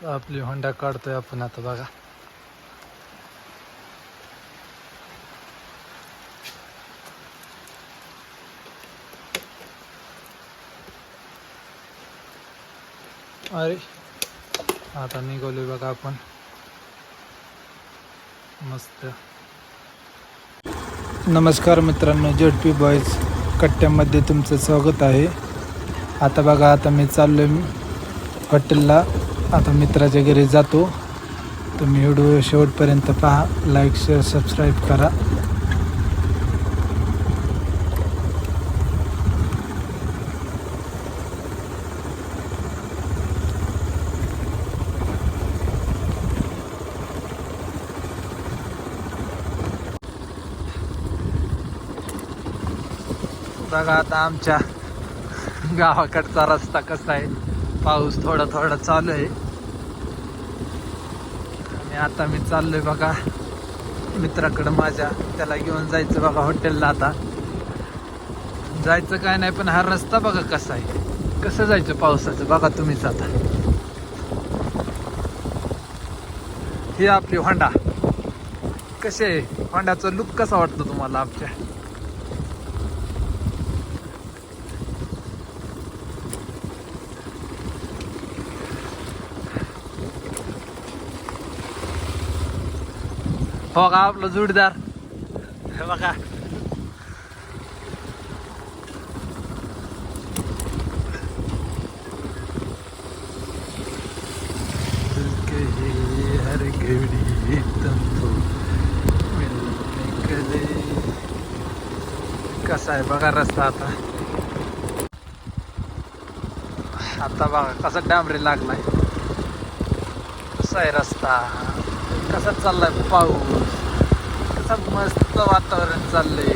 आपली होंडा काढतोय आपण आता बघा. अरे आता निघालोय बघा आपण. मस्त. नमस्कार मित्रांनो जेडपी बॉईज कट्ट्यामध्ये तुमचं स्वागत आहे. आता बघा आता मी चाललोय हॉटेलला. आता मित्राच्या घरी जातो. तुम्ही व्हिडिओ शेवटपर्यंत पहा. लाईक शेअर सबस्क्राईब करा. बघा आता आमच्या गावाकडचा रस्ता कसा आहे. पाऊस थोडा थोडा चालू आहे. आणि आता मी चाललोय बघा. मित्राकडं माझ्या त्याला घेऊन जायचं बघा हॉटेलला आता. जायचं काय नाही पण हा रस्ता बघा कसा आहे. कसं जायचं पावसाचं? बघा तुम्हीच आता. ही आपली होंडा. कसे आहे? होंडाचा लुक कसा वाटतो तुम्हाला आमच्या? हो का आपलं जोडीदार? हे बघा. ही. कसा आहे बघा रस्ता आता. आता बघा कसा डांबरी लागलाय. कसा आहे रस्ता? कसा चाललाय पाऊस? कसं मस्त वातावरण चाललंय.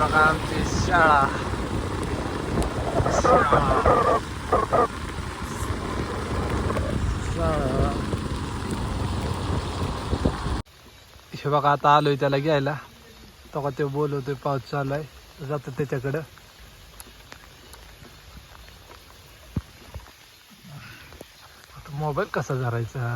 बघा आमची शाळा. शाळा. हे बघा आता आलोय त्याला घ्यायला. तो का ते बोलवतोय पाऊस चालू आहे. जातो त्याच्याकडं. मोबाईल कसा धरायचा?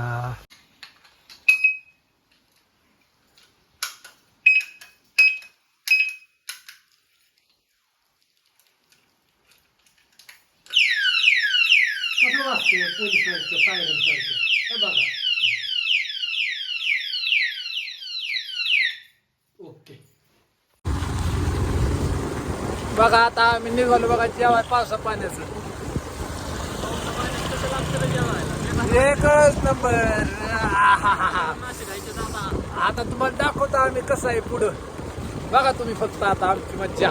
पोलिसांचं सायरन सारखं? बघा. ओके. बघा आता आम्ही निघालो बघा जेवाय पावसा पाण्याचं. एकच नंबर. आता तुम्हाला दाखवतो आम्ही कसं आहे पुढं. बघा तुम्ही फक्त आता आमची मज्जा.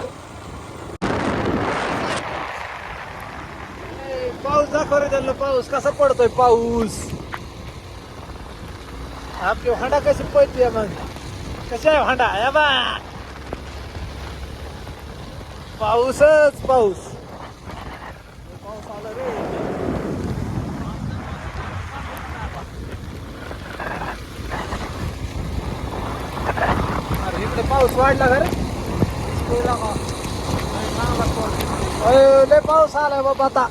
पाऊस दाखव रे त्यांना पाऊस. कसा पडतोय पाऊस? आपली हांडा कशी पडते मग? कशी आहे हांडा? या बा. पाऊसच पाऊस. पाऊस आला रे अरे इकडे पाऊस वाढला का लय पाऊस आलाय बाबा आता.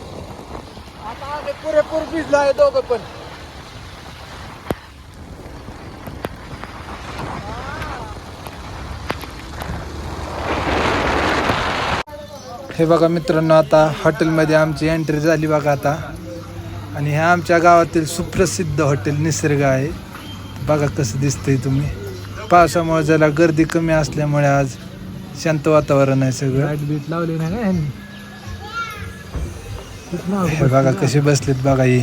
आता आम्ही पुरेपूर भिजलो आहे दोघं पण. हे बघा मित्रांनो आता हॉटेलमध्ये आमची एंट्री झाली बघा आता. आणि हे आमच्या गावातील सुप्रसिद्ध हॉटेल निसर्ग आहे. बघा कसं दिसतंय तुम्ही. पावसामुळे जरा गर्दी कमी असल्यामुळे आज शांत वातावरण आहे सगळं. लाइट बीट लावली ना काय हे बघा कसे बसलेत बघा हे.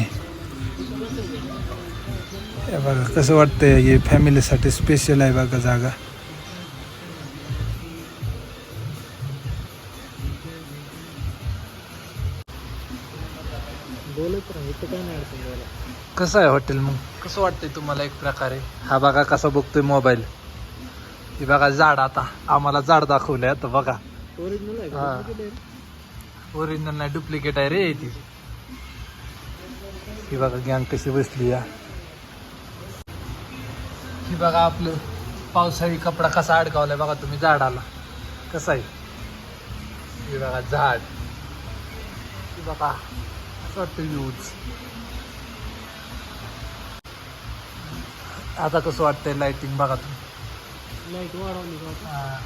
हे बघा कसं वाटतंय हे फॅमिलीसाठी स्पेशल आहे बघा जागा. बोलत राहा इथं काय नाही अडचण द्यायला कसं आहे हॉटेल मग? कसं वाटतंय तुम्हाला एक प्रकारे? हा बघा कसा बघतोय मोबाईल हे बघा झाड आता. आम्हाला झाड दाखवलंय आता बघा. ओरिजिनल आहे हा. ओरिजिनल नाही डुप्लिकेट आहे रे ती. ही बघा गँग कशी बसली या. ही बघा आपलं पावसाळी कपडा कसा अडकावलाय बघा तुम्ही झाडाला. कसा आहे? ही बघा झाड. बघा. असं वाटतं यूज आता कसं वाटतंय लाइटिंग बघा तुम्ही. लाइट वाढवली? हा.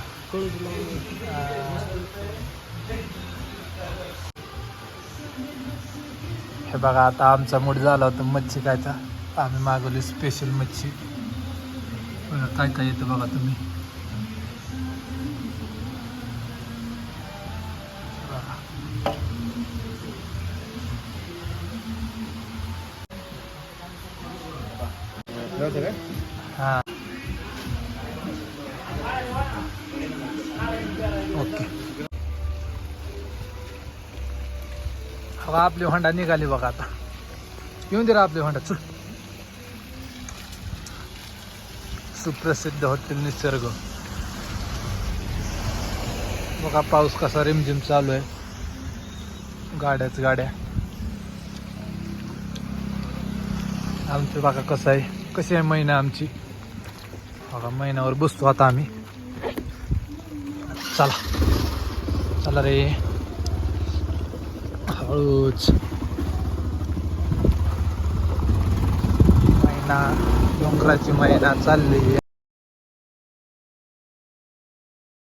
बघा आता आमचा मूड झाला होता मच्छी खायचा. आम्ही मागवली स्पेशल मच्छी. काय काय येतं बघा तुम्ही. हा. ओके. हवा आपली होंडा निघाली बघा आता. येऊन दे आपली होंडा चल. सुप्रसिद्ध हॉटेल निसर्ग. बघा पाऊस कसा रिमझिम चालू आहे. गाड्याच गाड्या. आमचं बघा कसं आहे. कशी आहे महिना आमची? बघा महिन्यावर बसतो आता आम्ही. चला. चला रे. हळूच. महिना डोंगराची महिना चालली